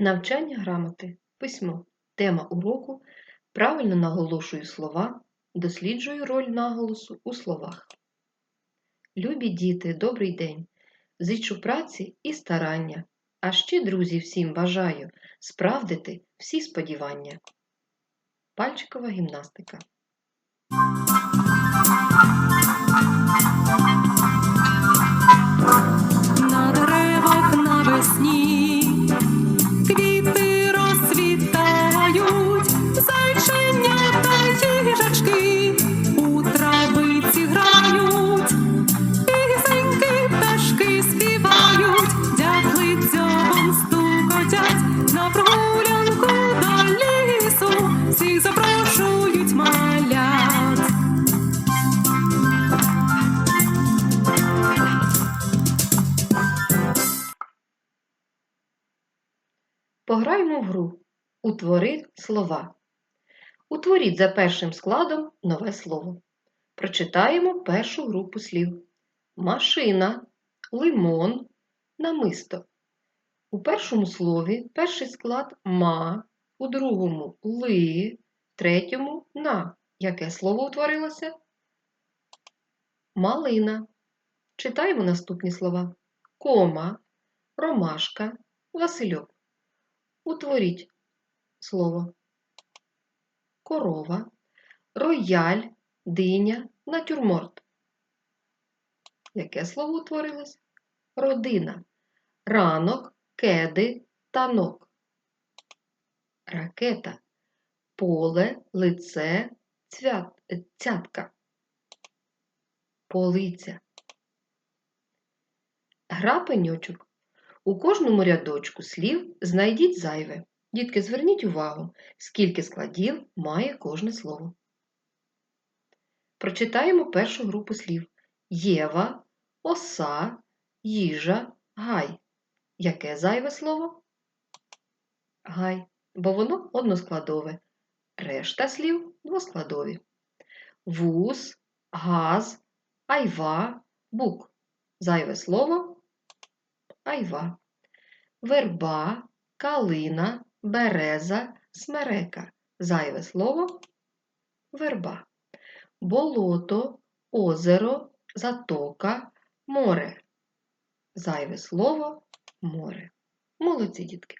Навчання грамоти. Письмо. Тема уроку. Правильно наголошую слова. Досліджую роль наголосу у словах. Любі діти, добрий день! Зичу праці і старання. А ще, друзі, всім бажаю справдити всі сподівання. Пальчикова гімнастика. Утвори слова. Утворіть за першим складом нове слово. Прочитаємо першу групу слів: машина, лимон, намисто. У першому слові перший склад ма, у другому ли, третьому на. Яке слово утворилося? Малина. Читаємо наступні слова: кома, ромашка, васильок. Утворіть слово корова, рояль, диня, натюрморт. Яке слово утворилось? Родина, ранок, кеди, танок. Ракета, поле, лице, цвят, цятка. Полиця. Гра пеньочок. У кожному рядочку слів знайдіть зайве. Дітки, зверніть увагу, скільки складів має кожне слово. Прочитаємо першу групу слів: Єва, оса, їжа, гай. Яке зайве слово? Гай, бо воно односкладове. Решта слів двоскладові. Вуз, газ, айва, бук. Зайве слово айва. Верба, калина, береза, смерека. Зайве слово верба. Болото, озеро, затока, море. Зайве слово море. Молодці, дітки.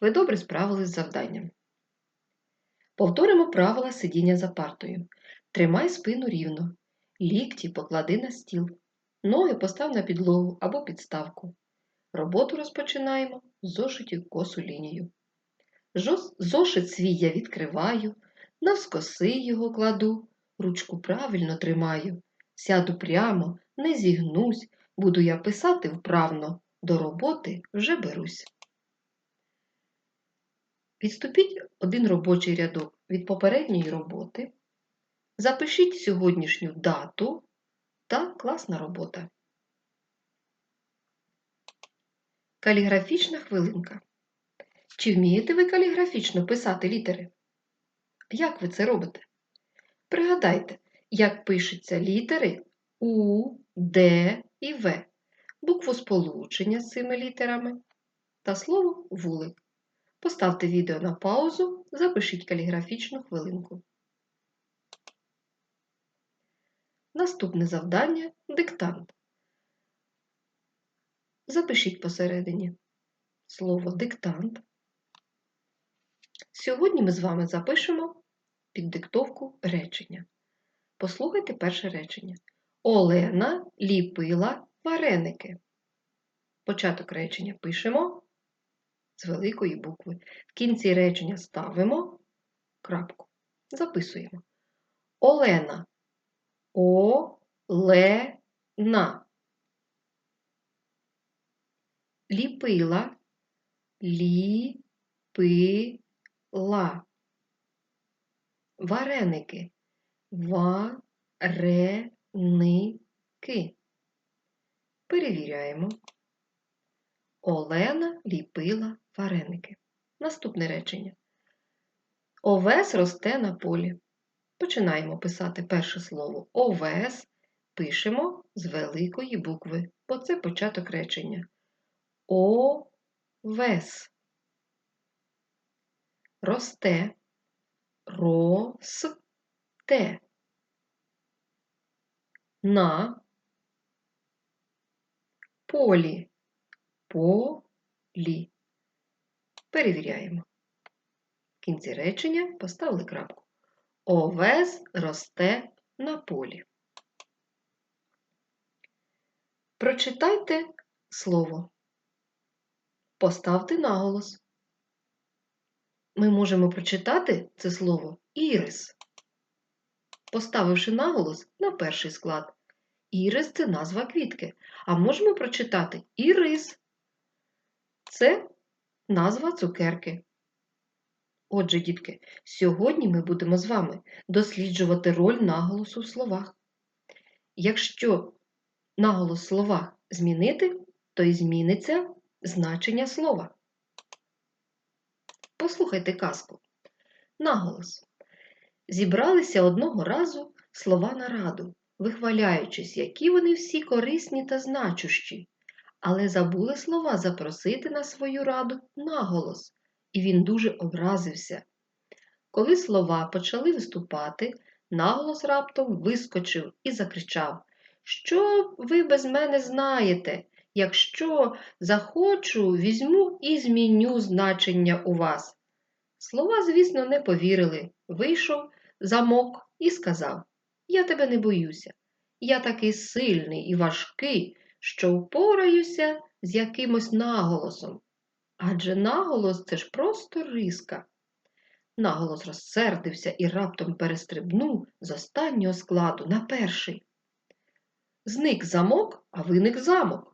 Ви добре справились з завданням. Повторимо правила сидіння за партою. Тримай спину рівно. Лікті поклади на стіл. Ноги постав на підлогу або підставку. Роботу розпочинаємо з зошитів косу лінію. Зошит свій я відкриваю, навскоси його кладу, ручку правильно тримаю, сяду прямо, не зігнусь, буду я писати вправно, до роботи вже берусь. Відступіть один робочий рядок від попередньої роботи, запишіть сьогоднішню дату та класна робота. Каліграфічна хвилинка. Чи вмієте ви каліграфічно писати літери? Як ви це робите? Пригадайте, як пишуться літери У, Д і В, буквосполучення з цими літерами та слово вулик. Поставте відео на паузу, запишіть каліграфічну хвилинку. Наступне завдання диктант. Запишіть посередині слово диктант. Сьогодні ми з вами запишемо під диктовку речення. Послухайте перше речення. Олена ліпила вареники. Початок речення пишемо з великої букви. В кінці речення ставимо крапку. Записуємо. Олена. О-ле-на. Ліпила. Лі-пи-ла. Вареники. Ва-ре-ни-ки. Перевіряємо. Олена ліпила вареники. Наступне речення. Овес росте на полі. Починаємо писати перше слово овес. Пишемо з великої букви, бо це початок речення. Овес. Росте, росте. На полі, полі. Перевіряємо. В кінці речення поставили крапку. Овес росте на полі. Прочитайте слово. Поставте наголос. Ми можемо прочитати це слово ірис, поставивши наголос на перший склад. Ірис це назва квітки. А можемо прочитати ірис. Це назва цукерки. Отже, дітки, сьогодні ми будемо з вами досліджувати роль наголосу в словах. Якщо наголос в словах змінити, то й зміниться значення слова. Послухайте казку. Наголос. Зібралися одного разу слова на раду, вихваляючись, які вони всі корисні та значущі, але забули слова запросити на свою раду наголос, і він дуже образився. Коли слова почали виступати, наголос раптом вискочив і закричав Що ви без мене знаєте? Якщо захочу, візьму і зміню значення у вас. Слова, звісно, не повірили. Вийшов замок і сказав Я тебе не боюся. Я такий сильний і важкий, що впораюся з якимось наголосом. Адже наголос це ж просто риска. Наголос розсердився і раптом перестрибнув з останнього складу на перший. Зник замок, а виник замок.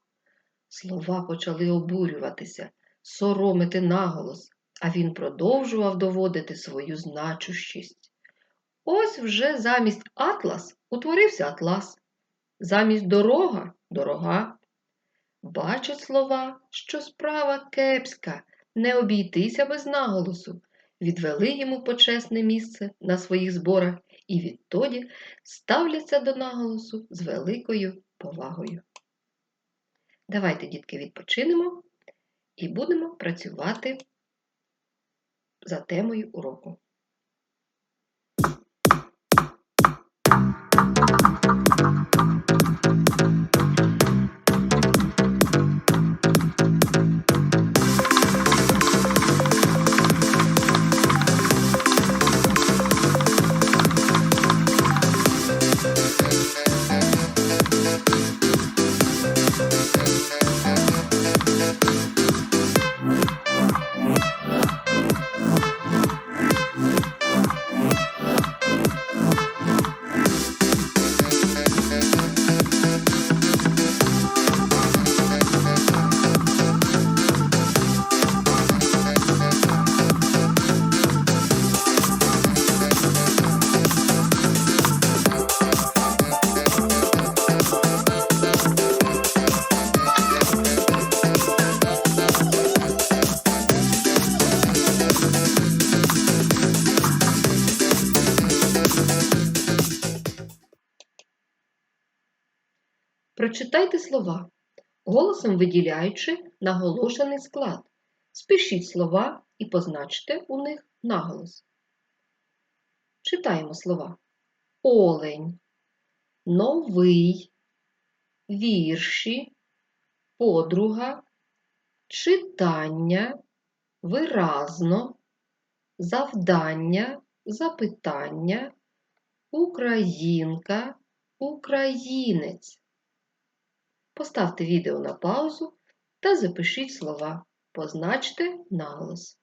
Слова почали обурюватися, соромити наголос, а він продовжував доводити свою значущість. Ось вже замість атлас утворився атлас, замість дорога дорога. Бачать слова, що справа кепська, не обійтися без наголосу. Відвели йому почесне місце на своїх зборах і відтоді ставляться до наголосу з великою повагою. Давайте, дітки, відпочинемо і будемо працювати за темою уроку. Прочитайте слова, голосом виділяючи наголошений склад. Спишіть слова і позначте у них наголос. Читаємо слова. Олень, новий, вірші, подруга, читання, виразно, завдання, запитання, українка, українець. Поставте відео на паузу та запишіть слова. Позначте наголос.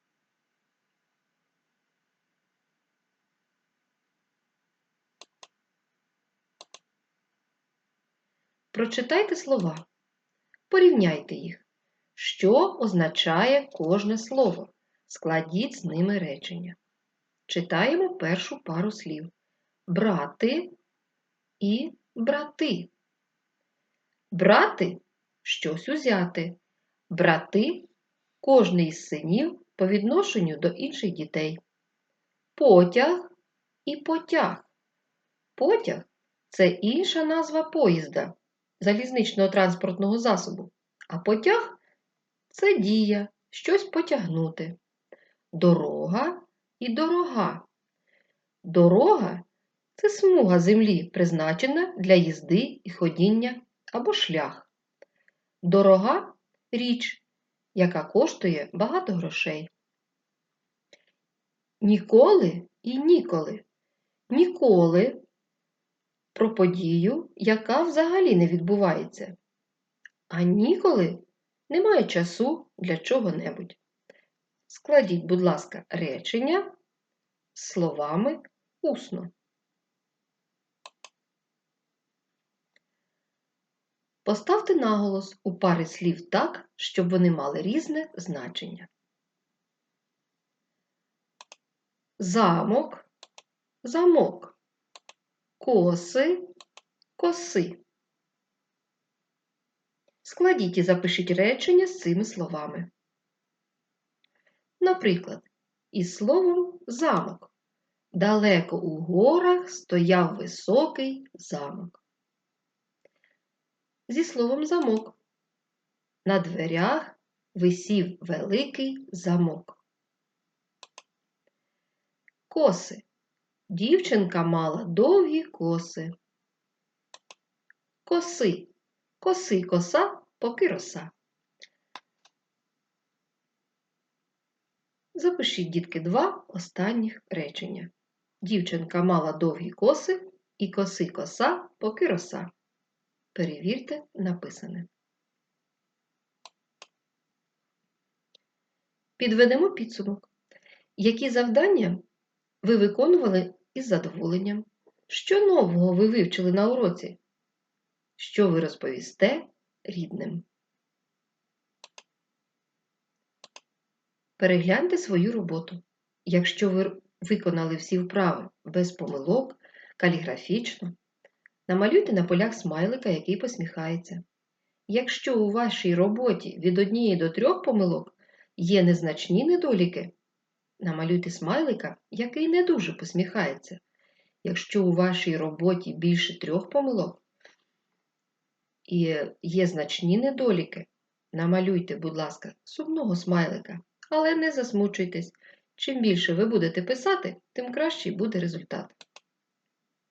Прочитайте слова. Порівняйте їх. Що означає кожне слово? Складіть з ними речення. Читаємо першу пару слів. Брати і брати. Брати щось узяти. Брати кожний із синів по відношенню до інших дітей. Потяг і потяг. Потяг це інша назва поїзда, залізничного транспортного засобу, а потяг це дія, щось потягнути. Дорога і дорога. Дорога це смуга землі, призначена для їзди і ходіння або шлях. Дорога річ, яка коштує багато грошей. Ніколи і ніколи. Ніколи про подію, яка взагалі не відбувається. А ніколи немає часу для чого-небудь. Складіть, будь ласка, речення словами усно. Поставте наголос у пари слів так, щоб вони мали різне значення. Замок, замок, коси, коси. Складіть і запишіть речення з цими словами. Наприклад, із словом замок. Далеко у горах стояв високий замок. Зі словом замок. На дверях висів великий замок. Коси. Дівчинка мала довгі коси. Коси. Коси коса, поки роса. Запишіть, дітки, два останніх речення. Дівчинка мала довгі коси і коси коса, поки роса. Перевірте написане. Підведемо підсумок. Які завдання ви виконували із задоволенням? Що нового ви вивчили на уроці? Що ви розповісте рідним? Перегляньте свою роботу. Якщо ви виконали всі вправи без помилок, каліграфічно, намалюйте на полях смайлика, який посміхається. Якщо у вашій роботі від однієї до трьох помилок є незначні недоліки, намалюйте смайлика, який не дуже посміхається. Якщо у вашій роботі більше трьох помилок і є значні недоліки, намалюйте, будь ласка, сумного смайлика, але не засмучуйтесь. Чим більше ви будете писати, тим кращий буде результат.